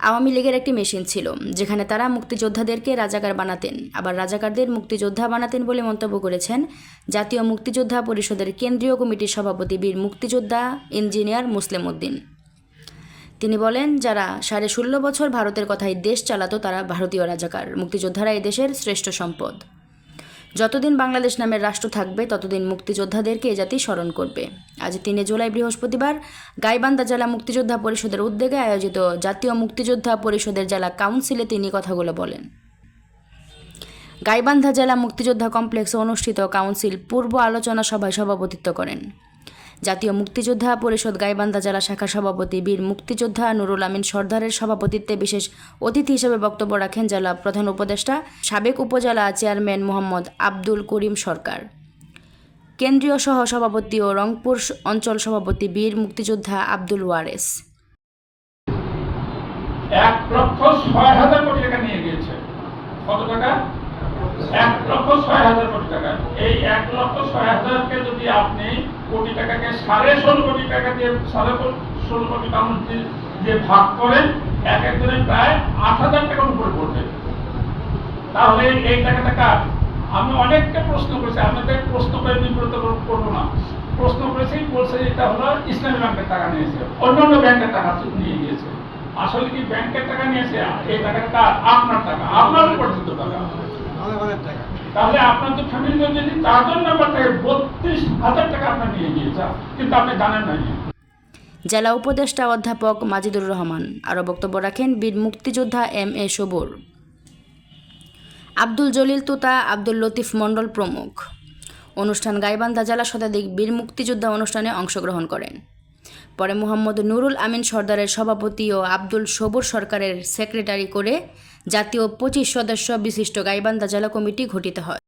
আওয়ামী লীগের একটি মেশিন ছিল, যেখানে তারা মুক্তিযোদ্ধাদেরকে রাজাকার বানাতেন। আবার রাজাকারদের মুক্তিযোদ্ধা বানাতেন বলে মন্তব্য করেছেন জাতীয় মুক্তিযোদ্ধা পরিষদের কেন্দ্রীয় কমিটির সভাপতি বীর মুক্তিযোদ্ধা ইঞ্জিনিয়ার মুসলিম উদ্দিন। তিনি বলেন, যারা সাড়ে ষোলো বছর ভারতের কথায় দেশ চালাতো তারা ভারতীয় রাজাকার, মুক্তিযোদ্ধারা এদেশের দেশের শ্রেষ্ঠ সম্পদ। যতদিন বাংলাদেশ নামের রাষ্ট্র থাকবে, ততদিন মুক্তিযোদ্ধাদেরকে এ জাতি স্মরণ করবে। আজ তিনে জুলাই বৃহস্পতিবার গাইবান্ধা জেলা মুক্তিযোদ্ধা পরিষদের উদ্যোগে আয়োজিত জাতীয় মুক্তিযোদ্ধা পরিষদের জেলা কাউন্সিলে তিনি কথাগুলো বলেন। গাইবান্ধা জেলা মুক্তিযোদ্ধা কমপ্লেক্সে অনুষ্ঠিত কাউন্সিল পূর্ব আলোচনা সভায় সভাপতিত্ব করেন। জাতীয় মুক্তিযোদ্ধা পরিষদ গাইবান্ধা জেলা শাখা সভাপতি বীর মুক্তিযোদ্ধা নুরুল আমিন সর্দারের সভাপতিত্বে বিশেষ অতিথি হিসেবে বক্তব্য রাখেন জেলা প্রধান উপদেষ্টা, সাবেক উপজেলা চেয়ারম্যান মোহাম্মদ আব্দুল করিম সরকার। কেন্দ্রীয় সহ সভাপতি ও রংপুর অঞ্চল সভাপতি বীর মুক্তিযোদ্ধা আব্দুল ওয়ারেস। এক লক্ষ ছয় হাজার কোটি টাকা নিয়ে গিয়েছে। কত টাকা? এক লক্ষ ছয় হাজার কোটি টাকা। এই এক লক্ষ ছয় হাজারকে যদি আপনি কোটি টাকাকে সাড়ে ষোলো কোটি টাকা দিয়ে, সাড়ে ষোলো কোটি টাকা দিয়ে- দিয়ে ভাগ করেন, এক একজনের প্রায় আট হাজার টাকার উপরে পড়বে। তাহলে এই টাকাটা কার? আমি অনেককে প্রশ্ন করেছি, আপনাদের প্রশ্ন করে বিব্রত কর- করব না। প্রশ্ন করেছি বলছে এটা হলো ইসলামী ব্যাংকের টাকা নিয়েছে, অন্যান্য ব্যাংকের টাকা নিয়ে গিয়েছে। আসলে কি ব্যাংকের টাকা নিয়েছে? এই টাকাটা? আপনার টাকা, আপনার উপার্জিত টাকা। তাহলে আপনার তো ফ্যামিলি যদি চারজন মেম্বার থাকে বত্রিশ হাজার টাকা আপনার নিয়ে গিয়েছে। কিন্তু আপনি জানেন না জেলা উপদেষ্টা অধ্যাপক মাজিদুর রহমান। আরও বক্তব্য রাখেন বীর মুক্তিযোদ্ধা এম এ সবুর। আব্দুল জলিল তুতা, আব্দুল লতিফ মণ্ডল প্রমুখ। অনুষ্ঠান গাইবান্ধা জেলা শতাধিক বীর মুক্তিযোদ্ধা অনুষ্ঠানে অংশগ্রহণ করেন। পরে মোহাম্মদ নুরুল আমিন সর্দারের সভাপতি ও আব্দুল সবুর সরকারের সেক্রেটারি করে জাতীয় পঁচিশ সদস্য বিশিষ্ট গাইবান্ধা জেলা কমিটি গঠিত হয়।